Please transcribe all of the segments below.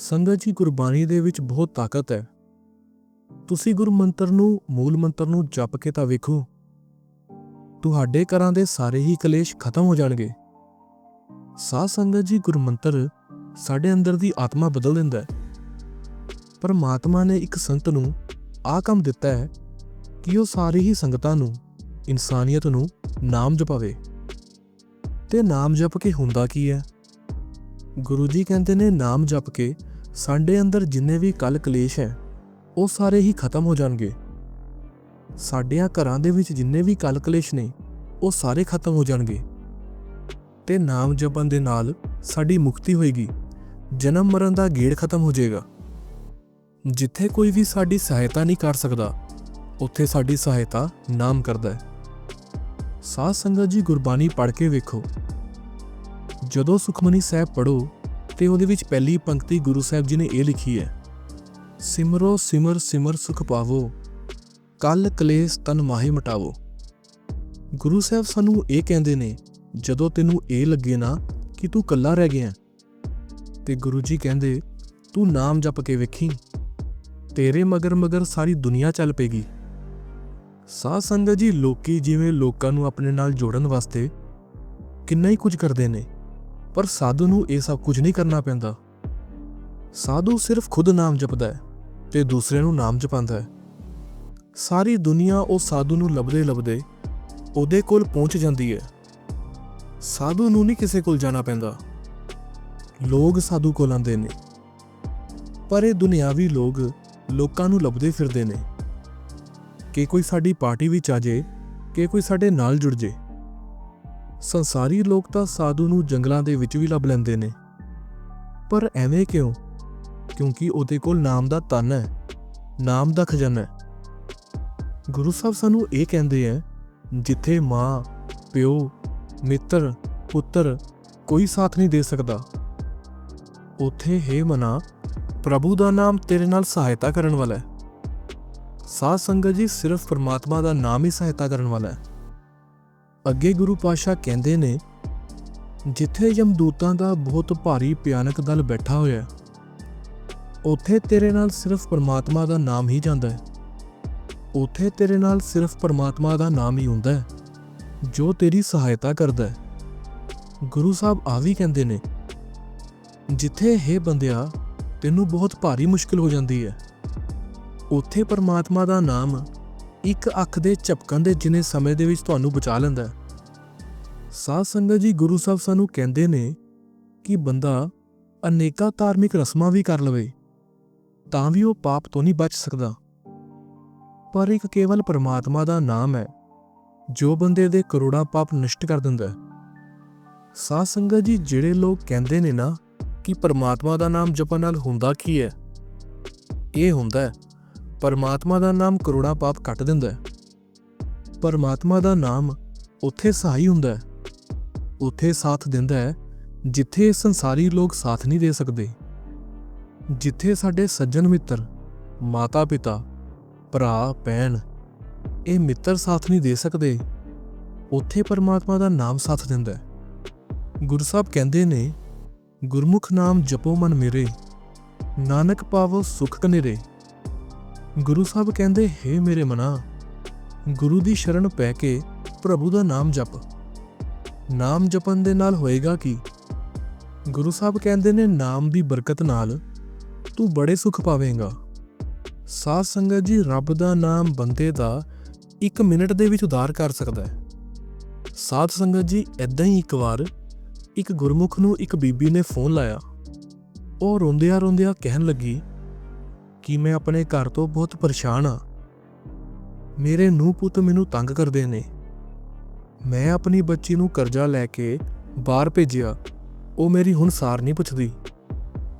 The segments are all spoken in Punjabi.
ਸੰਗਤ ਜੀ ਗੁਰਬਾਣੀ ਦੇ ਵਿੱਚ ਬਹੁਤ ਤਾਕਤ ਹੈ। ਤੁਸੀਂ ਗੁਰ ਮੰਤਰ ਨੂੰ, ਮੂਲ ਮੰਤਰ ਨੂੰ ਜਪ ਕੇ ਤਾਂ ਵੇਖੋ। ਤੁਹਾਡੇ ਘਰਾਂ ਦੇ ਸਾਰੇ ਹੀ ਕਲੇਸ਼ ਖਤਮ ਹੋ ਜਾਣਗੇ। ਸਾਧ ਸੰਗਤ ਜੀ ਗੁਰਮੰਤਰ ਸਾਡੇ ਅੰਦਰ ਦੀ ਆਤਮਾ ਬਦਲ ਦਿੰਦਾ ਹੈ। ਪਰਮਾਤਮਾ ਨੇ ਇੱਕ ਸੰਤ ਨੂੰ ਆ ਕੰਮ ਦਿੱਤਾ ਹੈ ਕਿ ਉਹ ਸਾਰੀ ਹੀ ਸੰਗਤਾਂ ਨੂੰ, ਇਨਸਾਨੀਅਤ ਨੂੰ ਨਾਮ ਜਪਾਵੇ। ਤੇ ਨਾਮ ਜਪ ਕੇ ਹੁੰਦਾ ਕੀ ਹੈ? ਗੁਰੂ ਜੀ ਕਹਿੰਦੇ ਨੇ, ਨਾਮ ਜਪ ਕੇ ਸਾਡੇ ਅੰਦਰ ਜਿੰਨੇ ਵੀ ਕਲ ਕਲੇਸ਼ ਹੈ, ਉਹ ਸਾਰੇ ਹੀ ਖਤਮ ਹੋ ਜਾਣਗੇ। ਸਾਡਿਆਂ ਘਰਾਂ ਦੇ ਵਿੱਚ ਜਿੰਨੇ ਵੀ ਕਲ ਕਲੇਸ਼ ਨੇ, ਉਹ ਸਾਰੇ ਖਤਮ ਹੋ ਜਾਣਗੇ। ਤੇ ਨਾਮ ਜਪਣ ਦੇ ਨਾਲ ਸਾਡੀ ਮੁਕਤੀ ਹੋਏਗੀ। ਜਨਮ ਮਰਨ ਦਾ ਗੇੜ ਖਤਮ ਹੋ ਜਾਏਗਾ। ਜਿੱਥੇ ਕੋਈ ਵੀ ਸਾਡੀ ਸਹਾਇਤਾ ਨਹੀਂ ਕਰ ਸਕਦਾ, ਉੱਥੇ ਸਾਡੀ ਸਹਾਇਤਾ ਨਾਮ ਕਰਦਾ ਹੈ। ਸਾਧ ਸੰਗਤ ਜੀ ਗੁਰਬਾਣੀ ਪੜ੍ਹ ਕੇ ਵੇਖੋ। ਜਦੋਂ ਸੁਖਮਨੀ ਸਾਹਿਬ ਪੜੋ ਤੇ ਉਹਦੇ ਵਿੱਚ ਪਹਿਲੀ ਪੰਕਤੀ ਗੁਰੂ ਸਾਹਿਬ ਜੀ ਨੇ ਇਹ ਲਿਖੀ ਹੈ, ਸਿਮਰੋ ਸਿਮਰ ਸਿਮਰ ਸੁਖ ਪਾਵੋ, ਕਲ ਕਲੇਸ਼ ਤਨ ਮਾਹੀ ਮਟਾਵੋ। ਗੁਰੂ ਸਾਹਿਬ ਸਾਨੂੰ ਇਹ ਕਹਿੰਦੇ ਨੇ, ਜਦੋਂ ਤੈਨੂੰ ਇਹ ਲੱਗੇ ਨਾ ਕਿ ਤੂੰ ਕੱਲਾ ਰਹਿ ਗਿਆ, ਤੇ ਗੁਰੂ ਜੀ ਕਹਿੰਦੇ, ਤੂੰ ਨਾਮ ਜਪ ਕੇ ਵੇਖੀ, ਤੇਰੇ ਮਗਰ ਮਗਰ ਸਾਰੀ ਦੁਨੀਆ ਚੱਲ ਪੇਗੀ। ਸਾਧ ਸੰਗਤ ਜੀ, ਲੋਕੀ ਜਿਵੇਂ ਲੋਕਾਂ ਨੂੰ ਆਪਣੇ ਨਾਲ ਜੋੜਨ ਵਾਸਤੇ ਕਿੰਨਾ ਹੀ ਕੁਝ ਕਰਦੇ ਨੇ। ਪਰ ਸਾਧੂ ਨੂੰ ਇਹ ਸਭ ਕੁਝ ਨਹੀਂ ਕਰਨਾ ਪੈਂਦਾ। ਸਾਧੂ ਸਿਰਫ ਖੁਦ ਨਾਮ ਜਪਦਾ ਹੈ ਤੇ ਦੂਸਰੇ ਨੂੰ ਨਾਮ ਜਪਾਉਂਦਾ ਹੈ। ਸਾਰੀ ਦੁਨੀਆ ਉਹ ਸਾਧੂ ਨੂੰ ਲੱਭਦੇ ਲੱਭਦੇ ਉਹਦੇ ਕੋਲ ਪਹੁੰਚ ਜਾਂਦੀ ਹੈ। ਸਾਧੂ ਨੂੰ ਨਹੀਂ ਕਿਸੇ ਕੋਲ ਜਾਣਾ ਪੈਂਦਾ। ਲੋਕ ਸਾਧੂ ਕੋਲ ਆਉਂਦੇ ਨੇ। ਪਰ ਇਹ ਦੁਨਿਆਵੀ ਲੋਕ ਲੋਕਾਂ ਨੂੰ ਲੱਭਦੇ ਫਿਰਦੇ ਨੇ। ਕਿ ਕੋਈ ਸਾਡੀ ਪਾਰਟੀ ਵਿੱਚ ਆ ਜੇ, ਕਿ ਕੋਈ ਸਾਡੇ ਨਾਲ ਜੁੜ ਜੇ। ਸੰਸਾਰੀ ਲੋਕ ਤਾਂ ਸਾਧੂ ਨੂੰ ਜੰਗਲਾਂ ਦੇ ਵਿੱਚ ਵੀ ਲੱਭ ਲੈਂਦੇ ਨੇ। ਪਰ ਐਵੇਂ ਕਿਉਂ? ਕਿਉਂਕਿ ਉਹਦੇ ਕੋਲ ਨਾਮ ਦਾ ਤਨ ਹੈ, ਨਾਮ ਦਾ ਖਜ਼ਾਨਾ ਹੈ। ਗੁਰੂ ਸਾਹਿਬ ਸਾਨੂੰ ਇਹ ਕਹਿੰਦੇ ਆ, ਜਿੱਥੇ ਮਾਂ, ਪਿਓ, ਮਿੱਤਰ, ਪੁੱਤਰ ਕੋਈ ਸਾਥ ਨਹੀਂ ਦੇ ਸਕਦਾ। ਉਥੇ ਹੈ ਮਨਾ, ਪ੍ਰਭੂ ਦਾ ਨਾਮ ਤੇਰੇ ਨਾਲ ਸਹਾਇਤਾ ਕਰਨ ਵਾਲਾ ਹੈ। ਸਾਧ ਸੰਗਤ ਜੀ ਸਿਰਫ ਪਰਮਾਤਮਾ ਦਾ ਨਾਮ ਹੀ ਸਹਾਇਤਾ ਕਰਨ ਵਾਲਾ ਹੈ। ਅੱਗੇ ਗੁਰੂ ਪਾਸ਼ਾ ਕਹਿੰਦੇ ਨੇ, ਜਿੱਥੇ ਯਮਦੂਤਾਂ ਦਾ ਬਹੁਤ ਭਾਰੀ ਭਿਆਨਕ ਦਲ ਬੈਠਾ ਹੋਇਆ ਹੈ, ਉਥੇ ਤੇਰੇ ਨਾਲ ਸਿਰਫ ਪਰਮਾਤਮਾ ਦਾ ਨਾਮ ਹੀ ਜਾਂਦਾ ਹੈ। ਉਥੇ ਤੇਰੇ ਨਾਲ ਸਿਰਫ ਪਰਮਾਤਮਾ ਦਾ ਨਾਮ ਹੀ ਹੁੰਦਾ ਹੈ, ਜੋ ਤੇਰੀ ਸਹਾਇਤਾ ਕਰਦਾ ਹੈ। ਗੁਰੂ ਸਾਹਿਬ ਆ ਵੀ ਕਹਿੰਦੇ ਨੇ, ਜਿੱਥੇ ਹੈ ਬੰਦਿਆ, ਤੈਨੂੰ ਬਹੁਤ ਭਾਰੀ ਮੁਸ਼ਕਲ ਹੋ ਜਾਂਦੀ ਹੈ। ਉੱਥੇ ਪਰਮਾਤਮਾ ਦਾ ਨਾਮ ਇੱਕ ਅੱਖ ਦੇ ਝਪਕਣ ਦੇ ਜਿੰਨੇ ਸਮੇਂ ਦੇ ਵਿੱਚ ਤੁਹਾਨੂੰ ਬਚਾ ਲੈਂਦਾ ਹੈ। ਸਾਧ ਸੰਗਤ ਜੀ ਗੁਰੂ ਸਾਹਿਬ ਸਾਨੂੰ ਕਹਿੰਦੇ ਨੇ ਕਿ ਬੰਦਾ ਅਨੇਕਾਂ ਧਾਰਮਿਕ ਰਸਮਾਂ ਵੀ ਕਰ ਲਵੇ, ਤਾਂ ਵੀ ਉਹ ਪਾਪ ਤੋਂ ਨਹੀਂ ਬਚ ਸਕਦਾ। ਪਰ ਇੱਕ ਕੇਵਲ ਪਰਮਾਤਮਾ ਦਾ ਨਾਮ ਹੈ, ਜੋ ਬੰਦੇ ਦੇ ਕਰੋੜਾਂ ਪਾਪ ਨਸ਼ਟ ਕਰ ਦਿੰਦਾ ਹੈ। ਸਾਧ ਸੰਗਤ ਜੀ, ਜਿਹੜੇ ਲੋਕ ਕਹਿੰਦੇ ਨੇ ਨਾ ਕਿ ਪਰਮਾਤਮਾ ਦਾ ਨਾਮ ਜਪਣ ਨਾਲ ਹੁੰਦਾ ਕੀ ਹੈ, ਇਹ ਹੁੰਦਾ ਹੈ, ਪਰਮਾਤਮਾ ਦਾ ਨਾਮ ਕਰੋੜਾਂ ਪਾਪ ਕੱਟ ਦਿੰਦਾ ਹੈ। ਪਰਮਾਤਮਾ ਦਾ ਨਾਮ ਉੱਥੇ ਸਹਾਈ ਹੁੰਦਾ ਹੈ। ਉੱਥੇ ਸਾਥ ਦਿੰਦਾ ਹੈ, ਜਿੱਥੇ ਸੰਸਾਰੀ ਲੋਕ ਸਾਥ ਨਹੀਂ ਦੇ ਸਕਦੇ। ਜਿੱਥੇ ਸਾਡੇ ਸੱਜਣ ਮਿੱਤਰ ਮਾਤਾ ਪਿਤਾ ਭਰਾ, ਭੈਣ ਇਹ ਮਿੱਤਰ ਸਾਥ ਨਹੀਂ ਦੇ ਸਕਦੇ, ਉੱਥੇ ਪਰਮਾਤਮਾ ਦਾ ਨਾਮ ਸਾਥ ਦਿੰਦਾ ਹੈ। ਗੁਰੂ ਸਾਹਿਬ ਕਹਿੰਦੇ ਨੇ, ਗੁਰਮੁਖ ਨਾਮ ਜਪੋ ਮਨ ਮੇਰੇ, ਨਾਨਕ ਪਾਵੋ ਸੁਖ ਕਨੇਰੇ। ਗੁਰੂ ਸਾਹਿਬ ਕਹਿੰਦੇ, ਹੈ ਮੇਰੇ ਮਨਾ, ਗੁਰੂ ਦੀ ਸ਼ਰਨ ਪੈ ਕੇ ਪ੍ਰਭੂ ਦਾ ਨਾਮ ਜਪ। ਨਾਮ ਜਪਣ ਦੇ ਨਾਲ ਹੋਏਗਾ ਕੀ? ਗੁਰੂ ਸਾਹਿਬ ਕਹਿੰਦੇ ਨੇ, ਨਾਮ ਦੀ ਬਰਕਤ ਨਾਲ ਤੂੰ ਬੜੇ ਸੁਖ ਪਾਵੇਂਗਾ। ਸਾਧ ਸੰਗਤ ਜੀ, ਰੱਬ ਦਾ ਨਾਮ ਬੰਦੇ ਦਾ 1 ਮਿੰਟ ਦੇ ਵਿੱਚ ਉਧਾਰ ਕਰ ਸਕਦਾ ਹੈ। ਸਾਧ ਸੰਗਤ ਜੀ ਐਦਾਂ ਹੀ ਇੱਕ ਵਾਰ ਇੱਕ ਗੁਰਮੁਖ ਨੂੰ ਇੱਕ ਬੀਬੀ ਨੇ ਫੋਨ ਲਾਇਆ। ਉਹ ਰੋਂਦਿਆਂ ਰੋਂਦਿਆਂ ਕਹਿਣ ਲੱਗੀ, ਕਿ ਮੈਂ ਆਪਣੇ ਘਰ ਤੋਂ ਬਹੁਤ ਪਰੇਸ਼ਾਨ ਆ ਮੇਰੇ ਨੂੰ ਪੁੱਤ ਮੈਨੂੰ ਤੰਗ ਕਰਦੇ ਨੇ। ਮੈਂ ਆਪਣੀ ਬੱਚੀ ਨੂੰ ਕਰਜ਼ਾ ਲੈ ਕੇ ਬਾਹਰ ਭੇਜਿਆ। ਉਹ ਮੇਰੀ ਹੁਣ ਸਾਰ ਨਹੀਂ ਪੁੱਛਦੀ।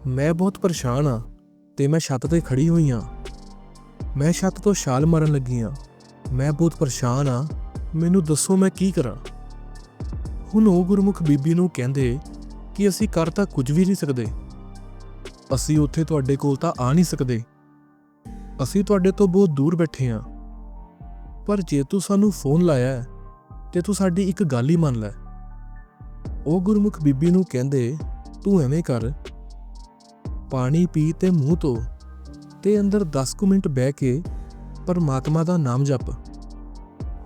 ਮੈਂ ਬਹੁਤ ਪਰੇਸ਼ਾਨ ਆ ਤੇ ਮੈਂ ਛੱਤ ਤੇ ਖੜੀ ਹੋਈ ਆ ਮੈਂ ਛੱਤ ਤੋਂ ਛਾਲ ਮਾਰਨ ਲੱਗੀ ਆ ਮੈਂ ਬਹੁਤ ਪਰੇਸ਼ਾਨ ਆ ਮੈਨੂੰ ਦੱਸੋ ਮੈਂ ਕੀ ਕਰਾਂ? ਹੁਣ ਉਹ ਗੁਰਮੁਖ ਬੀਬੀ ਨੂੰ ਕਹਿੰਦੇ ਕਿ ਅਸੀਂ ਕਰ ਤਾਂ ਕੁਝ ਵੀ ਨਹੀਂ ਸਕਦੇ। ਅਸੀਂ ਉੱਥੇ ਤੁਹਾਡੇ ਕੋਲ ਤਾਂ ਆ ਨਹੀਂ ਸਕਦੇ। ਅਸੀਂ ਤੁਹਾਡੇ ਤੋਂ ਬਹੁਤ ਦੂਰ ਬੈਠੇ ਹਾਂ। ਪਰ ਜੇ ਤੂੰ ਸਾਨੂੰ ਫੋਨ ਲਾਇਆ ਤੇ ਤੂੰ ਸਾਡੀ ਇੱਕ ਗੱਲ ਹੀ ਮੰਨ ਲੈ। ਉਹ ਗੁਰਮੁਖ ਬੀਬੀ ਨੂੰ ਕਹਿੰਦੇ, ਤੂੰ ਐਵੇਂ ਕਰ। ਪਾਣੀ ਪੀ ਤੇ ਮੂੰਹ ਧੋ ਤੇ ਅੰਦਰ 10 ਕੁ ਮਿੰਟ ਬਹਿ ਕੇ ਪਰਮਾਤਮਾ ਦਾ ਨਾਮ ਜਪ।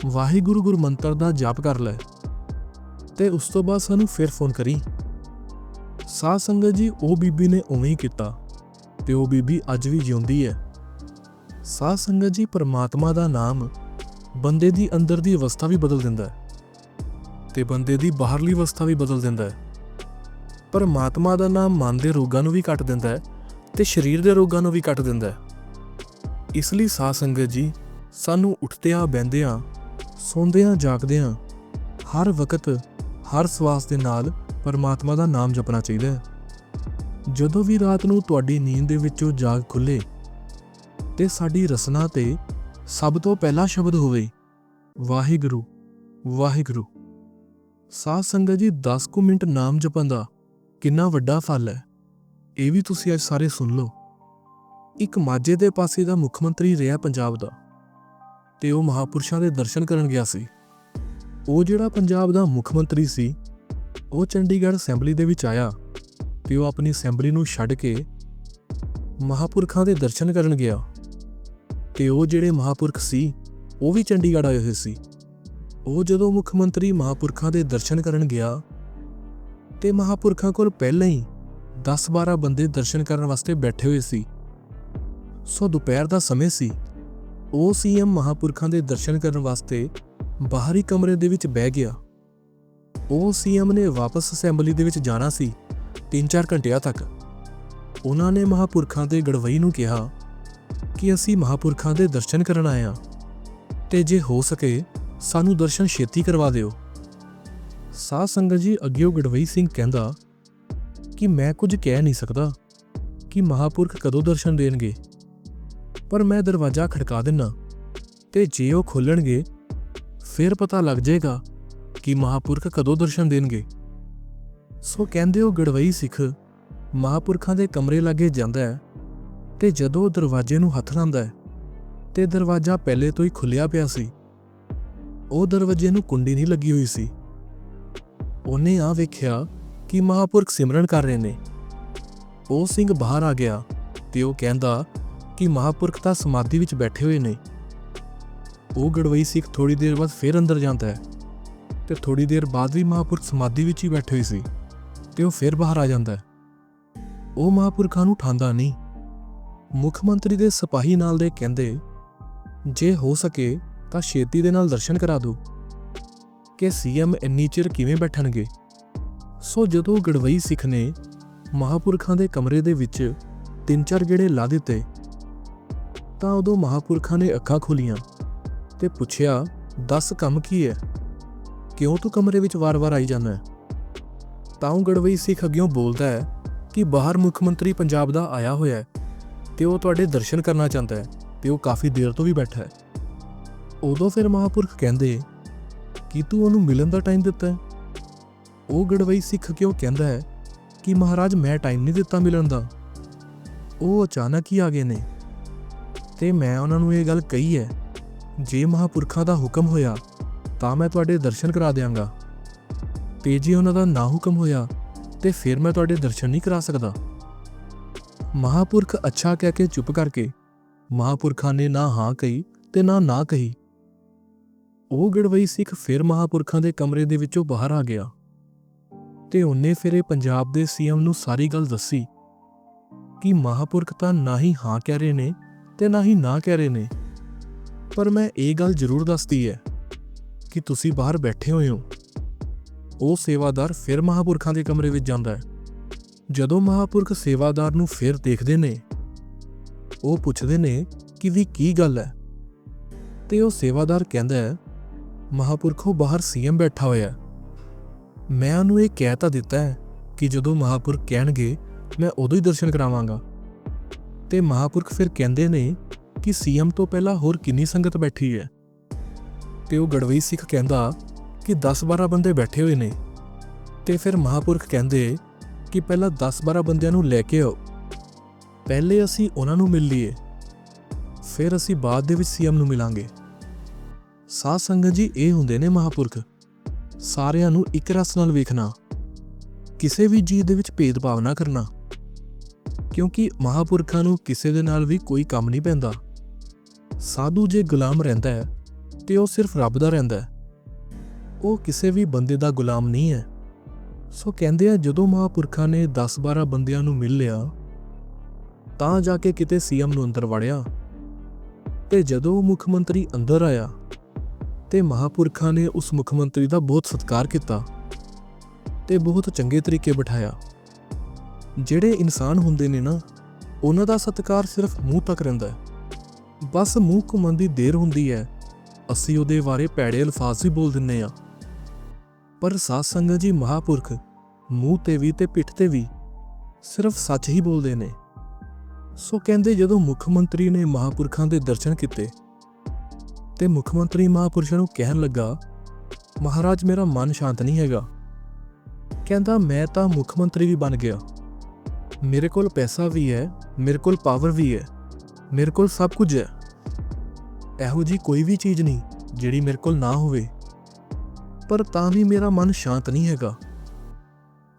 ਵਾਹਿਗੁਰੂ ਗੁਰ ਮੰਤਰ ਦਾ ਜਾਪ ਕਰ ਲੈ। ਤੇ ਉਸ ਤੋਂ ਬਾਅਦ ਸਾਨੂੰ ਫਿਰ ਫੋਨ ਕਰੀ। ਸਾਧ ਸੰਗਤ ਜੀ, ਉਹ ਬੀਬੀ ਨੇ ਉਵੇਂ ਹੀ ਕੀਤਾ ਤੇ ਉਹ ਬੀਬੀ ਅੱਜ ਵੀ ਜਿਉਂਦੀ ਹੈ। ਸਾਧ ਸੰਗਤ ਜੀ, ਪਰਮਾਤਮਾ ਦਾ ਨਾਮ ਬੰਦੇ ਦੀ ਅੰਦਰ ਦੀ ਅਵਸਥਾ ਵੀ ਬਦਲ ਦਿੰਦਾ ਹੈ ਤੇ ਬੰਦੇ ਦੀ ਬਾਹਰਲੀ ਅਵਸਥਾ ਵੀ ਬਦਲ ਦਿੰਦਾ ਹੈ। ਪਰਮਾਤਮਾ ਦਾ ਨਾਮ ਮਨ ਦੇ ਰੋਗਾਂ ਨੂੰ ਵੀ ਕੱਟ ਦਿੰਦਾ ਹੈ ਤੇ ਸਰੀਰ ਦੇ ਰੋਗਾਂ ਨੂੰ ਵੀ ਕੱਟ ਦਿੰਦਾ ਹੈ। ਇਸ ਲਈ ਸਾਧ ਸੰਗਤ ਜੀ, ਸਾਨੂੰ ਉੱਠਦਿਆਂ, ਬਹਿੰਦਿਆਂ, ਸੌਂਦਿਆਂ, ਜਾਗਦਿਆਂ ਹਰ ਵਕਤ, ਹਰ ਸਵਾਸ ਦੇ ਨਾਲ ਪਰਮਾਤਮਾ ਦਾ ਨਾਮ ਜਪਣਾ ਚਾਹੀਦਾ ਹੈ। ਜਦੋਂ ਵੀ ਰਾਤ ਨੂੰ ਤੁਹਾਡੀ ਨੀਂਦ ਦੇ ਵਿੱਚੋਂ ਜਾਗ ਖੁੱਲੇ ਤੇ ਸਾਡੀ ਰਸਨਾ ਤੇ ਸਭ ਤੋਂ ਪਹਿਲਾ ਸ਼ਬਦ ਹੋਵੇ, ਵਾਹਿਗੁਰੂ ਵਾਹਿਗੁਰੂ। ਸਾਧ ਸੰਗਤ ਜੀ 10 ਕੁ ਮਿੰਟ ਨਾਮ ਜਪਣ ਦਾ ਕਿੰਨਾ ਵੱਡਾ ਫਲ ਹੈ। ਇਹ ਵੀ ਤੁਸੀਂ ਅੱਜ ਸਾਰੇ ਸੁਣ ਲਓ। ਇੱਕ ਮਾਝੇ ਦੇ ਪਾਸੇ ਦਾ ਮੁੱਖ ਮੰਤਰੀ ਰਿਹਾ ਪੰਜਾਬ ਦਾ। ਤੇ ਉਹ ਮਹਾਪੁਰਸ਼ਾਂ ਦੇ ਦਰਸ਼ਨ ਕਰਨ ਗਿਆ ਸੀ। ਉਹ ਜਿਹੜਾ ਪੰਜਾਬ ਦਾ ਮੁੱਖ ਮੰਤਰੀ ਸੀ, ਉਹ ਚੰਡੀਗੜ੍ਹ ਅਸੈਂਬਲੀ ਦੇ ਵਿੱਚ ਆਇਆ ਤੇ ਉਹ ਆਪਣੀ ਅਸੈਂਬਲੀ ਨੂੰ ਛੱਡ ਕੇ ਮਹਾਪੁਰਖਾਂ ਦੇ ਦਰਸ਼ਨ ਕਰਨ ਗਿਆ। ਤੇ ਉਹ ਜਿਹੜੇ ਮਹਾਪੁਰਖ ਸੀ, ਉਹ ਵੀ ਚੰਡੀਗੜ੍ਹ ਆਏ ਹੋਏ ਸੀ। ਉਹ ਜਦੋਂ ਮੁੱਖ ਮੰਤਰੀ ਮਹਾਪੁਰਖਾਂ ਦੇ ਦਰਸ਼ਨ ਕਰਨ ਗਿਆ, ਤੇ ਮਹਾਪੁਰਖਾਂ ਕੋਲ ਪਹਿਲਾਂ ਹੀ 10-12 ਬੰਦੇ ਦਰਸ਼ਨ ਕਰਨ ਵਾਸਤੇ ਬੈਠੇ ਹੋਏ ਸੀ। ਸੋ ਦੁਪਹਿਰ ਦਾ ਸਮੇਂ ਸੀ। ਉਹ ਸੀਐਮ ਮਹਾਪੁਰਖਾਂ ਦੇ ਦਰਸ਼ਨ ਕਰਨ ਵਾਸਤੇ ਬਾਹਰੀ ਕਮਰੇ ਦੇ ਵਿੱਚ ਬਹਿ ਗਿਆ। ਉਹ ਸੀਐਮ ਨੇ ਵਾਪਸ ਅਸੈਂਬਲੀ ਦੇ ਵਿੱਚ ਜਾਣਾ ਸੀ 3-4 ਘੰਟਿਆਂ ਤੱਕ। ਉਹਨਾਂ ਨੇ ਮਹਾਪੁਰਖਾਂ ਦੇ ਗੜਵਈ ਨੂੰ ਕਿਹਾ ਕਿ ਅਸੀਂ ਮਹਾਪੁਰਖਾਂ ਦੇ ਦਰਸ਼ਨ ਕਰਨ ਆਏ ਹਾਂ। ਤੇ ਜੇ ਹੋ ਸਕੇ, ਸਾਨੂੰ ਦਰਸ਼ਨ ਛੇਤੀ ਕਰਵਾ ਦਿਓ। ਸਾਧ ਸੰਗਤ ਜੀ ਅੱਗਿਓ ਗੜਵਈ ਸਿੰਘ ਕਹਿੰਦਾ ਕਿ ਮੈਂ ਕੁਝ ਕਹਿ ਨਹੀਂ ਸਕਦਾ ਕਿ ਮਹਾਪੁਰਖ ਕਦੋਂ ਦਰਸ਼ਨ ਦੇਣਗੇ। ਪਰ ਮੈਂ ਦਰਵਾਜ਼ਾ ਖੜਕਾ ਦਿੰਨਾ ਤੇ ਜੇ ਉਹ ਖੋਲਣਗੇ, ਫਿਰ ਪਤਾ ਲੱਗ ਜਾਏਗਾ ਕਿ ਮਹਾਪੁਰਖ ਕਦੋਂ ਦਰਸ਼ਨ ਦੇਣਗੇ। ਸੋ ਕਹਿੰਦੇ ਉਹ ਗੜਵਈ ਸਿੱਖ ਮਹਾਪੁਰਖਾਂ ਦੇ ਕਮਰੇ ਲਾਗੇ ਜਾਂਦਾ ਹੈ ਤੇ ਜਦੋਂ ਉਹ ਦਰਵਾਜ਼ੇ ਨੂੰ ਹੱਥ ਲਾਉਂਦਾ ਹੈ ਤੇ ਦਰਵਾਜ਼ਾ ਪਹਿਲੇ ਤੋਂ ਹੀ ਖੁੱਲਿਆ ਪਿਆ ਸੀ, ਉਹ ਦਰਵਾਜ਼ੇ ਨੂੰ ਕੁੰਡੀ ਨਹੀਂ ਲੱਗੀ ਹੋਈ ਸੀ। ਉਹਨੇ ਆ ਵੇਖਿਆ ਕਿ ਮਹਾਪੁਰਖ ਸਿਮਰਨ ਕਰ ਰਹੇ ਨੇ। ਉਹ ਸਿੰਘ ਬਾਹਰ ਆ ਗਿਆ ਤੇ ਉਹ ਕਹਿੰਦਾ ਕਿ ਮਹਾਪੁਰਖ ਤਾਂ ਸਮਾਧੀ ਵਿੱਚ ਬੈਠੇ ਹੋਏ ਨੇ। ਉਹ ਗੜਵਈ ਸਿੱਖ ਥੋੜੀ ਦੇਰ ਬਾਅਦ ਫੇਰ ਅੰਦਰ ਜਾਂਦਾ ਹੈ ਤੇ ਥੋੜੀ ਦੇਰ ਬਾਅਦ ਵੀ ਮਹਾਪੁਰਖ ਸਮਾਧੀ ਵਿੱਚ ਹੀ ਬੈਠੇ ਹੋਏ ਸੀ ਤੇ ਉਹ ਫੇਰ ਬਾਹਰ ਆ ਜਾਂਦਾ ਹੈ। ਉਹ ਮਹਾਪੁਰਖਾਂ ਨੂੰ ਠਾਂਦਾ ਨਹੀਂ। ਮੁੱਖ ਮੰਤਰੀ ਦੇ ਸਿਪਾਹੀ ਨਾਲ ਦੇ ਕਹਿੰਦੇ, ਜੇ ਹੋ ਸਕੇ ਤਾਂ ਛੇਤੀ ਦੇ ਨਾਲ ਦਰਸ਼ਨ ਕਰਾ ਦਿਓ। ਕਿ ਸੀਐਮ ਇੰਨੀ ਚਿਰ ਕਿਵੇਂ ਬੈਠਣਗੇ? ਸੋ ਜਦੋਂ ਗੜਵਈ ਸਿੱਖ ਨੇ ਮਹਾਪੁਰਖਾਂ ਦੇ ਕਮਰੇ ਦੇ ਵਿੱਚ ਤਿੰਨ ਚਾਰ ਗੇੜੇ ਲਾ ਦਿੱਤੇ, ਤਾਂ ਉਦੋਂ ਮਹਾਪੁਰਖਾਂ ਨੇ ਅੱਖਾਂ ਖੋਲੀਆਂ ਤੇ ਪੁੱਛਿਆ, ਦੱਸ ਕੰਮ ਕੀ ਹੈ ਕਿਉਂ ਤੂੰ ਕਮਰੇ ਵਿੱਚ ਵਾਰ-ਵਾਰ ਆਈ ਜਾਂਦਾ ਹੈ ਤਾਂ ਉਹ ਗੜਵਈ ਸਿੱਖ ਅੱਗਿਓਂ ਬੋਲਦਾ ਹੈ ਕਿ ਬਾਹਰ ਮੁੱਖ ਮੰਤਰੀ ਪੰਜਾਬ ਦਾ ਆਇਆ ਹੋਇਆ ਹੈ ਤੇ ਉਹ ਤੁਹਾਡੇ ਦਰਸ਼ਨ ਕਰਨਾ ਚਾਹੁੰਦਾ ਹੈ ਤੇ ਉਹ ਕਾਫੀ ਦੇਰ ਤੋਂ ਵੀ ਬੈਠਾ ਹੈ। ਉਦੋਂ ਫਿਰ ਮਹਾਪੁਰਖ ਕਹਿੰਦੇ, ਕਿ ਤੂੰ ਉਹਨੂੰ ਮਿਲਣ ਦਾ ਟਾਈਮ ਦਿੱਤਾ ਹੈ? ਉਹ ਗੜਵਈ ਸਿੱਖ ਕਿਉਂ ਕਹਿੰਦਾ ਹੈ ਕਿ ਮਹਾਰਾਜ ਮੈਂ ਟਾਈਮ ਨਹੀਂ ਦਿੱਤਾ ਮਿਲਣ ਦਾ? ਉਹ ਅਚਾਨਕ ਹੀ ਆ ਗਏ ਨੇ। ਤੇ ਮੈਂ ਉਹਨਾਂ ਨੂੰ ਇਹ ਗੱਲ ਕਹੀ ਹੈ, ਜੇ ਮਹਾਪੁਰਖਾਂ ਦਾ ਹੁਕਮ ਹੋਇਆ, ਤਾਂ ਮੈਂ ਤੁਹਾਡੇ ਦਰਸ਼ਨ ਕਰਾ ਦਿਆਂਗਾ। ਤੇ ਜੇ ਉਹਨਾਂ ਦਾ ਨਾ ਹੁਕਮ ਹੋਇਆ, ਤੇ ਫਿਰ ਮੈਂ ਤੁਹਾਡੇ ਦਰਸ਼ਨ ਨਹੀਂ ਕਰਾ ਸਕਦਾ। ਮਹਾਪੁਰਖ ਅੱਛਾ ਕਹਿ ਕੇ ਚੁੱਪ ਕਰਕੇ ਮਹਾਪੁਰਖਾਂ ਨੇ ਨਾ ਹਾਂ ਕਹੀ ਤੇ ਨਾ ਨਾ ਕਹੀ। ਉਹ ਗੜਵਈ ਸਿੱਖ ਫਿਰ ਮਹਾਪੁਰਖਾਂ ਦੇ ਕਮਰੇ ਦੇ ਵਿੱਚੋਂ ਬਾਹਰ ਆ ਗਿਆ ਤੇ ਉਹਨੇ ਫਿਰ ਇਹ ਪੰਜਾਬ ਦੇ ਸੀਐਮ ਨੂੰ ਸਾਰੀ ਗੱਲ ਦੱਸੀ ਕਿ ਮਹਾਪੁਰਖ ਤਾਂ ਨਾ ਹੀ ਹਾਂ ਕਹਿ ਰਹੇ ਨੇ ਤੇ ਨਾ ਹੀ ਨਾ ਕਹਿ ਰਹੇ ਨੇ। ਪਰ ਮੈਂ ਇਹ ਗੱਲ ਜ਼ਰੂਰ ਦੱਸਦੀ ਹੈ ਕਿ ਤੁਸੀਂ ਬਾਹਰ ਬੈਠੇ ਹੋਏ ਹੋ। ਉਹ ਸੇਵਾਦਾਰ ਫਿਰ ਮਹਾਪੁਰਖਾਂ ਦੇ ਕਮਰੇ ਵਿੱਚ ਜਾਂਦਾ ਹੈ ਜਦੋਂ ਮਹਾਪੁਰਖ ਸੇਵਾਦਾਰ ਨੂੰ ਫਿਰ ਦੇਖਦੇ ਨੇ, ਉਹ ਪੁੱਛਦੇ ਨੇ ਕਿ ਵੀ ਕੀ ਗੱਲ ਹੈ? ਤੇ ਉਹ ਸੇਵਾਦਾਰ ਕਹਿੰਦਾ ਹੈ, ਮਹਾਪੁਰਖੋ, ਬਾਹਰ ਸੀਐਮ ਬੈਠਾ ਹੋਇਆ ਹੈ। ਮੈਂ ਉਹਨੂੰ ਇਹ ਕਹਿ ਤਾਂ ਦਿੱਤਾ ਹੈ ਕਿ ਜਦੋਂ ਮਹਾਪੁਰਖ ਕਹਿਣਗੇ, ਮੈਂ ਉਦੋਂ ਹੀ ਦਰਸ਼ਨ ਕਰਾਵਾਂਗਾ। ਤੇ ਮਹਾਪੁਰਖ ਫਿਰ ਕਹਿੰਦੇ ਨੇ ਕਿ ਸੀਐਮ ਤੋਂ ਪਹਿਲਾਂ ਹੋਰ ਕਿੰਨੀ ਸੰਗਤ ਬੈਠੀ ਹੈ? ਤੇ ਉਹ ਗੜਵਈ ਸਿੱਖ ਕਹਿੰਦਾ ਕਿ 10-12 ਬੰਦੇ ਬੈਠੇ ਹੋਏ ਨੇ। ਤੇ ਫਿਰ ਮਹਾਪੁਰਖ ਕਹਿੰਦੇ ਕਿ ਪਹਿਲਾਂ 10-12 ਬੰਦਿਆਂ ਨੂੰ ਲੈ ਕੇ ਆਓ। ਪਹਿਲੇ ਅਸੀਂ ਉਹਨਾਂ ਨੂੰ ਮਿਲ ਲਈਏ। ਫਿਰ ਅਸੀਂ ਬਾਅਦ ਦੇ ਵਿੱਚ ਸੀਐਮ ਨੂੰ ਮਿਲਾਂਗੇ। ਸਾਧ ਸੰਗਤ ਜੀ, ਇਹ ਹੁੰਦੇ ਨੇ ਮਹਾਪੁਰਖ। ਸਾਰਿਆਂ ਨੂੰ ਇੱਕ ਰਸ ਨਾਲ ਵੇਖਣਾ। ਕਿਸੇ ਵੀ ਜੀਵ ਦੇ ਵਿੱਚ ਭੇਦਭਾਵ ਨਾ ਕਰਨਾ। ਕਿਉਂਕਿ ਮਹਾਪੁਰਖਾਂ ਨੂੰ ਕਿਸੇ ਦੇ ਨਾਲ ਵੀ ਕੋਈ ਕੰਮ ਨਹੀਂ ਪੈਂਦਾ। ਸਾਧੂ ਜੇ ਗੁਲਾਮ ਰਹਿੰਦਾ ਹੈ, ਤੇ ਉਹ ਸਿਰਫ ਰੱਬ ਦਾ ਰਹਿੰਦਾ ਹੈ। ਉਹ ਕਿਸੇ ਵੀ ਬੰਦੇ ਦਾ ਗੁਲਾਮ ਨਹੀਂ ਹੈ। ਸੋ ਕਹਿੰਦੇ ਆ, ਜਦੋਂ ਮਹਾਪੁਰਖਾਂ ਨੇ 10-12 ਬੰਦਿਆਂ ਨੂੰ ਮਿਲ ਲਿਆ, ਤਾਂ ਜਾ ਕੇ ਕਿਤੇ ਸੀਐਮ ਨੂੰ ਅੰਦਰ ਵੜਿਆ। ਤੇ ਜਦੋਂ ਮੁੱਖ ਮੰਤਰੀ ਅੰਦਰ ਆਇਆ, ਤੇ ਮਹਾਪੁਰਖਾਂ ਨੇ ਉਸ ਮੁੱਖ ਮੰਤਰੀ ਦਾ ਬਹੁਤ ਸਤਿਕਾਰ ਕੀਤਾ ਤੇ ਬਹੁਤ ਚੰਗੇ ਤਰੀਕੇ ਬਿਠਾਇਆ। ਜਿਹੜੇ ਇਨਸਾਨ ਹੁੰਦੇ ਨੇ ਨਾ, ਉਹਨਾਂ ਦਾ ਸਤਿਕਾਰ ਸਿਰਫ ਮੂੰਹ ਤੱਕ ਰਹਿੰਦਾ ਹੈ। ਬਸ ਮੂੰਹ ਘੁੰਮਣ ਦੀ ਦੇਰ ਹੁੰਦੀ ਹੈ। ਅਸੀਂ ਉਹਦੇ ਬਾਰੇ ਭੈੜੇ ਅਲਫਾਜ਼ ਵੀ ਬੋਲ ਦਿੰਨੇ ਆ ਪਰ ਸਾਧ ਸੰਗਤ ਜੀ ਮਹਾਪੁਰਖ ਮੂੰਹ ਤੇ ਵੀ ਤੇ ਪਿੱਠ ਤੇ ਵੀ ਸਿਰਫ ਸੱਚ ਹੀ ਬੋਲਦੇ ਨੇ। ਸੋ ਕਹਿੰਦੇ ਜਦੋਂ ਮੁੱਖ ਮੰਤਰੀ ਨੇ ਮਹਾਪੁਰਖਾਂ ਦੇ ਦਰਸ਼ਨ ਕੀਤੇ ਤੇ ਮੁੱਖ ਮੰਤਰੀ ਮਹਾਪੁਰਸ਼ਾਂ ਨੂੰ ਕਹਿਣ ਲੱਗਾ, ਮਹਾਰਾਜ, ਮੇਰਾ ਮਨ ਸ਼ਾਂਤ ਨਹੀਂ ਹੈਗਾ। ਕਹਿੰਦਾ, ਮੈਂ ਤਾਂ ਮੁੱਖ ਮੰਤਰੀ ਵੀ ਬਣ ਗਿਆ। ਮੇਰੇ ਕੋਲ ਪੈਸਾ ਵੀ ਹੈ, ਮੇਰੇ ਕੋਲ ਪਾਵਰ ਵੀ ਹੈ, ਮੇਰੇ ਕੋਲ ਸਭ ਕੁਝ ਹੈ। ਇਹੋ ਜੀ ਕੋਈ ਵੀ ਚੀਜ਼ ਨਹੀਂ ਜਿਹੜੀ ਮੇਰੇ ਕੋਲ ਨਾ ਹੋਵੇ। ਪਰ ਤਾਂ ਵੀ ਮੇਰਾ ਮਨ ਸ਼ਾਂਤ ਨਹੀਂ ਹੈਗਾ।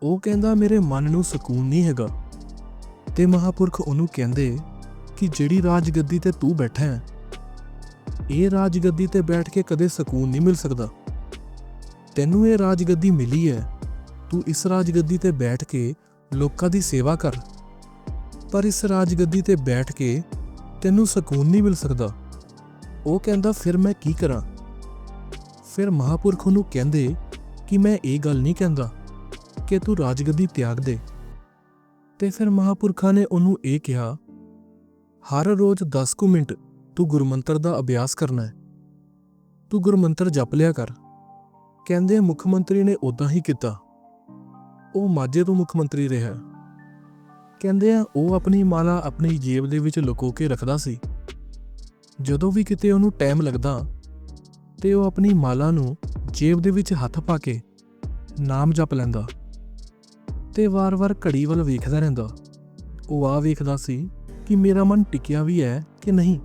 ਉਹ ਕਹਿੰਦਾ ਮੇਰੇ ਮਨ ਨੂੰ ਸਕੂਨ ਨਹੀਂ ਹੈਗਾ। ਤੇ ਮਹਾਪੁਰਖ ਉਹਨੂੰ ਕਹਿੰਦੇ ਕਿ ਜਿਹੜੀ ਰਾਜਗੱਦੀ ਤੇ ਤੂੰ ਬੈਠਾ ਹੈ, ਇਹ ਰਾਜਗੱਦੀ ਤੇ ਬੈਠ ਕੇ ਕਦੇ ਸਕੂਨ ਨਹੀਂ ਮਿਲ ਸਕਦਾ। ਤੈਨੂੰ ਇਹ ਰਾਜਗੱਦੀ ਮਿਲੀ ਹੈ, ਤੂੰ ਇਸ ਰਾਜਗੱਦੀ ਤੇ ਬੈਠ ਕੇ ਲੋਕਾਂ ਦੀ ਸੇਵਾ ਕਰ। ਪਰ ਇਸ ਰਾਜਗੱਦੀ ਤੇ ਬੈਠ ਕੇ ਤੈਨੂੰ ਸਕੂਨ ਨਹੀਂ ਮਿਲ ਸਕਦਾ। ਉਹ ਕਹਿੰਦਾ, ਫਿਰ ਮੈਂ ਕੀ ਕਰਾਂ? ਫਿਰ ਮਹਾਪੁਰਖ ਨੂੰ ਕਹਿੰਦੇ ਕਿ ਮੈਂ ਇਹ ਗੱਲ ਨਹੀਂ ਕਹਿੰਦਾ ਕਿ ਤੂੰ ਰਾਜਗੱਦੀ ਤਿਆਗ ਦੇ। ਤੇ ਫਿਰ ਮਹਾਪੁਰਖਾਂ ਨੇ ਉਹਨੂੰ ਇਹ ਕਿਹਾ, ਹਰ ਰੋਜ਼ 10 ਕੁ ਮਿੰਟ ਤੂੰ ਗੁਰਮੰਤਰ ਦਾ ਅਭਿਆਸ ਕਰਨਾ ਹੈ। ਤੂੰ ਗੁਰਮੰਤਰ ਜਪ ਲਿਆ ਕਰ। ਕਹਿੰਦੇ ਮੁੱਖ ਮੰਤਰੀ ਨੇ ਉਦਾਂ ਹੀ ਕੀਤਾ। ਉਹ ਮਾਝੇ ਤੋਂ ਮੁੱਖ ਮੰਤਰੀ ਰਿਹਾ। ਕਹਿੰਦੇ ਆ, ਉਹ ਆਪਣੀ ਮਾਲਾ ਆਪਣੀ ਜੇਬ ਦੇ ਵਿੱਚ ਲੁਕੋ ਕੇ ਰੱਖਦਾ ਸੀ। ਜਦੋਂ ਵੀ ਕਿਤੇ ਉਹਨੂੰ ਟਾਈਮ ਲੱਗਦਾ ਤੇ ਉਹ ਆਪਣੀ ਮਾਲਾ ਨੂੰ ਜੇਬ ਦੇ ਵਿੱਚ ਹੱਥ ਪਾ ਕੇ ਨਾਮ ਜਪ ਲੈਂਦਾ ਤੇ ਵਾਰ-ਵਾਰ ਘੜੀ ਵੱਲ ਵੇਖਦਾ ਰਹਿੰਦਾ। ਉਹ ਆ ਵੇਖਦਾ ਸੀ ਕਿ ਮੇਰਾ ਮਨ ਟਿਕਿਆ ਵੀ ਹੈ ਕਿ ਨਹੀਂ,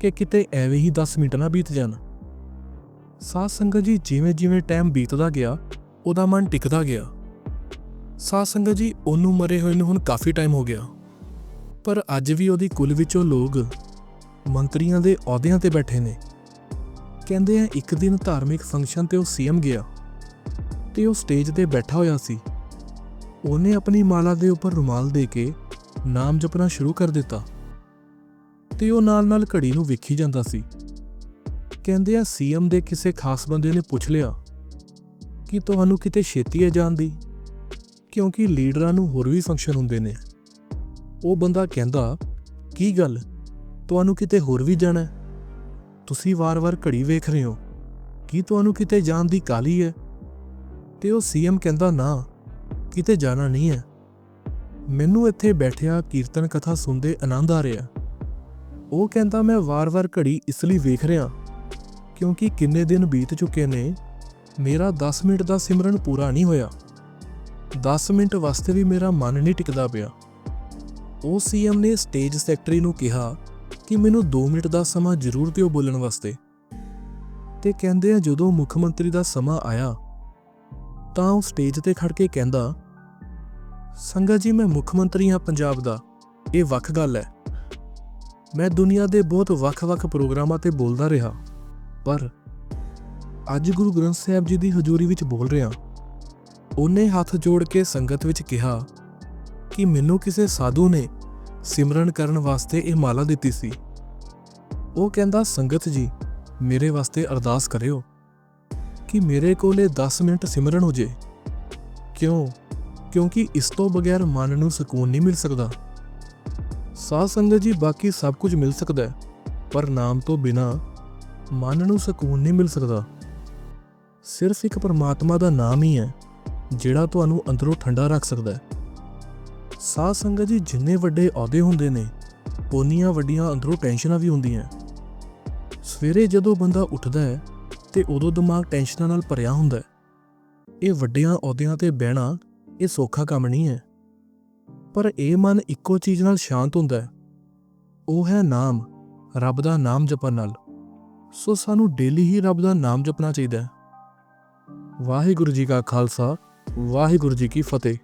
ਕਿ ਕਿਤੇ ਐਵੇਂ ਹੀ 10 ਮਿੰਟ ਨਾ ਬੀਤ ਜਾਣ। ਸਾਧ ਸੰਗਤ ਜੀ ਜਿਵੇਂ ਜਿਵੇਂ ਟਾਈਮ ਬੀਤਦਾ ਗਿਆ, ਉਹਦਾ ਮਨ ਟਿਕਦਾ ਗਿਆ। ਸਾਧ ਸੰਗਤ ਜੀ ਉਹਨੂੰ ਮਰੇ ਹੋਏ ਨੂੰ ਹੁਣ ਕਾਫੀ ਟਾਈਮ ਹੋ ਗਿਆ। ਪਰ ਅੱਜ ਵੀ ਉਹਦੀ ਕੁਲ ਵਿੱਚੋਂ ਲੋਕ ਮੰਤਰੀਆਂ ਦੇ ਅਹੁਦਿਆਂ ਤੇ ਬੈਠੇ ਨੇ। ਕਹਿੰਦੇ ਆ, ਇੱਕ ਦਿਨ ਧਾਰਮਿਕ ਫੰਕਸ਼ਨ ਤੇ ਉਹ ਸੀਐਮ ਗਿਆ ਤੇ ਉਹ ਸਟੇਜ ਤੇ ਬੈਠਾ ਹੋਇਆ ਸੀ। ਉਹਨੇ ਆਪਣੀ ਮਾਲਾ ਦੇ ਉੱਪਰ ਰੁਮਾਲ ਦੇ ਕੇ ਨਾਮ ਜਪਣਾ ਸ਼ੁਰੂ ਕਰ ਦਿੱਤਾ ਤੇ ਉਹ ਨਾਲ-ਨਾਲ ਘੜੀ ਨੂੰ ਵੇਖੀ ਜਾਂਦਾ ਸੀ। ਕਹਿੰਦੇ ਆ, ਸੀਐਮ ਦੇ ਕਿਸੇ ਖਾਸ ਬੰਦੇ ਨੇ ਪੁੱਛ ਲਿਆ ਕਿ ਤੁਹਾਨੂੰ ਕਿਤੇ ਛੇਤੀ ਹੈ ਜਾਣ ਦੀ, ਕਿਉਂਕਿ ਲੀਡਰਾਂ ਨੂੰ ਹੋਰ ਵੀ ਫੰਕਸ਼ਨ ਹੁੰਦੇ ਨੇ। ਉਹ ਬੰਦਾ ਕਹਿੰਦਾ, ਕੀ ਗੱਲ? ਤੁਹਾਨੂੰ ਕਿਤੇ ਹੋਰ ਵੀ ਜਾਣਾ ਹੈ? ਤੁਸੀਂ ਵਾਰ-ਵਾਰ ਘੜੀ ਵੇਖ ਰਹੇ ਹੋ। ਕੀ ਤੁਹਾਨੂੰ ਕਿਤੇ ਜਾਣ ਦੀ ਕਾਲੀ ਹੈ? ਤੇ ਉਹ ਸੀਐਮ ਕਹਿੰਦਾ, ਨਾ, ਕਿਤੇ ਜਾਣਾ ਨਹੀਂ ਹੈ। ਮੈਨੂੰ ਇੱਥੇ ਬੈਠਿਆ ਕੀਰਤਨ ਕਥਾ ਸੁਣਦੇ ਆਨੰਦ ਆ ਰਿਹਾ। ਉਹ ਕਹਿੰਦਾ, ਮੈਂ ਵਾਰ-ਵਾਰ ਘੜੀ ਇਸ ਲਈ ਵੇਖ ਰਿਹਾ, ਕਿਉਂਕਿ ਕਿੰਨੇ ਦਿਨ ਬੀਤ ਚੁੱਕੇ ਨੇ, ਮੇਰਾ 10 ਮਿੰਟ ਦਾ ਸਿਮਰਨ ਪੂਰਾ ਨਹੀਂ ਹੋਇਆ। 10 ਮਿੰਟ ਵਾਸਤੇ ਵੀ ਮੇਰਾ ਮਨ ਨਹੀਂ ਟਿਕਦਾ ਪਿਆ। ਉਹ ਸੀਐਮ ਨੇ ਸਟੇਜ ਸੈਕਟਰੀ ਨੂੰ ਕਿਹਾ ਕਿ ਮੈਨੂੰ 2 ਮਿੰਟ ਦਾ ਸਮਾਂ ਜ਼ਰੂਰ ਦਿਓ ਬੋਲਣ ਵਾਸਤੇ। ਤੇ ਕਹਿੰਦੇ ਆ, ਜਦੋਂ ਮੁੱਖ ਮੰਤਰੀ ਦਾ ਸਮਾਂ ਆਇਆ, ਤਾਂ ਉਹ ਸਟੇਜ ਤੇ ਖੜ ਕੇ ਕਹਿੰਦਾ ਸੰਗਤ ਜੀ, ਮੈਂ ਮੁੱਖ ਮੰਤਰੀ ਹਾਂ ਪੰਜਾਬ ਦਾ। ਇਹ ਵੱਖ ਗੱਲ ਹੈ। ਮੈਂ ਦੁਨੀਆ ਦੇ ਬਹੁਤ ਵੱਖ-ਵੱਖ ਪ੍ਰੋਗਰਾਮਾਂ ਤੇ ਬੋਲਦਾ ਰਿਹਾ। ਪਰ ਅੱਜ ਗੁਰੂ ਗ੍ਰੰਥ ਸਾਹਿਬ ਜੀ ਦੀ ਹਜ਼ੂਰੀ ਵਿੱਚ ਬੋਲ ਰਿਹਾ। ਉਹਨੇ ਹੱਥ ਜੋੜ ਕੇ ਸੰਗਤ ਵਿੱਚ ਕਿਹਾ ਕਿ ਮੈਨੂੰ ਕਿਸੇ ਸਾਧੂ ਨੇ ਸਿਮਰਨ ਕਰਨ ਵਾਸਤੇ ਇਹ ਮਾਲਾ ਦਿੱਤੀ ਸੀ। ਉਹ ਕਹਿੰਦਾ, ਸੰਗਤ ਜੀ, ਮੇਰੇ ਵਾਸਤੇ ਅਰਦਾਸ ਕਰਿਓ ਕਿ ਮੇਰੇ ਕੋਲੇ 10 ਮਿੰਟ ਸਿਮਰਨ ਹੋ ਜੇ। ਕਿਉਂ? ਕਿਉਂਕਿ ਇਸ ਤੋਂ ਬਗੈਰ ਮਨ ਨੂੰ ਸਕੂਨ ਨਹੀਂ ਮਿਲ ਸਕਦਾ। ਸਾਧ ਸੰਗਤ ਜੀ, ਬਾਕੀ ਸਭ ਕੁਝ ਮਿਲ ਸਕਦਾ ਪਰ ਨਾਮ ਤੋਂ ਬਿਨਾ ਮਨ ਨੂੰ ਸਕੂਨ ਨਹੀਂ ਮਿਲ ਸਕਦਾ। ਸਿਰਫ ਇੱਕ ਪਰਮਾਤਮਾ ਦਾ ਨਾਮ ਹੀ ਹੈ, ਜਿਹੜਾ ਤੁਹਾਨੂੰ ਅੰਦਰੋਂ ਠੰਡਾ ਰੱਖ ਸਕਦਾ ਹੈ। ਸਾਧ ਸੰਗਤ ਜੀ ਜਿੰਨੇ ਵੱਡੇ ਅਹੁਦੇ ਹੁੰਦੇ ਨੇ ਉਨੀਆਂ ਵੱਡੀਆਂ ਅੰਦਰੋਂ ਟੈਨਸ਼ਨਾਂ ਵੀ ਹੁੰਦੀਆਂ। ਸਵੇਰੇ ਜਦੋਂ ਬੰਦਾ ਉੱਠਦਾ ਹੈ ਤੇ ਉਦੋਂ ਦਿਮਾਗ ਟੈਨਸ਼ਨਾਂ ਨਾਲ ਭਰਿਆ ਹੁੰਦਾ ਹੈ। ਇਹ ਵੱਡਿਆਂ ਅਹੁਦਿਆਂ ਤੇ ਬਹਿਣਾ ਇਹ ਸੌਖਾ ਕੰਮ ਨਹੀਂ ਹੈ। ਪਰ ਇਹ ਮਨ ਇੱਕੋ ਚੀਜ਼ ਨਾਲ ਸ਼ਾਂਤ ਹੁੰਦਾ ਹੈ। ਉਹ ਹੈ ਨਾਮ, ਰੱਬ ਦਾ ਨਾਮ ਜਪਣ ਨਾਲ। ਸੋ ਸਾਨੂੰ ਡੇਲੀ ਹੀ ਰੱਬ ਦਾ ਨਾਮ ਜਪਣਾ ਚਾਹੀਦਾ ਹੈ। ਵਾਹਿਗੁਰੂ ਜੀ ਕਾ ਖਾਲਸਾ, ਵਾਹਿਗੁਰੂ ਜੀ ਕੀ ਫਤਿਹ।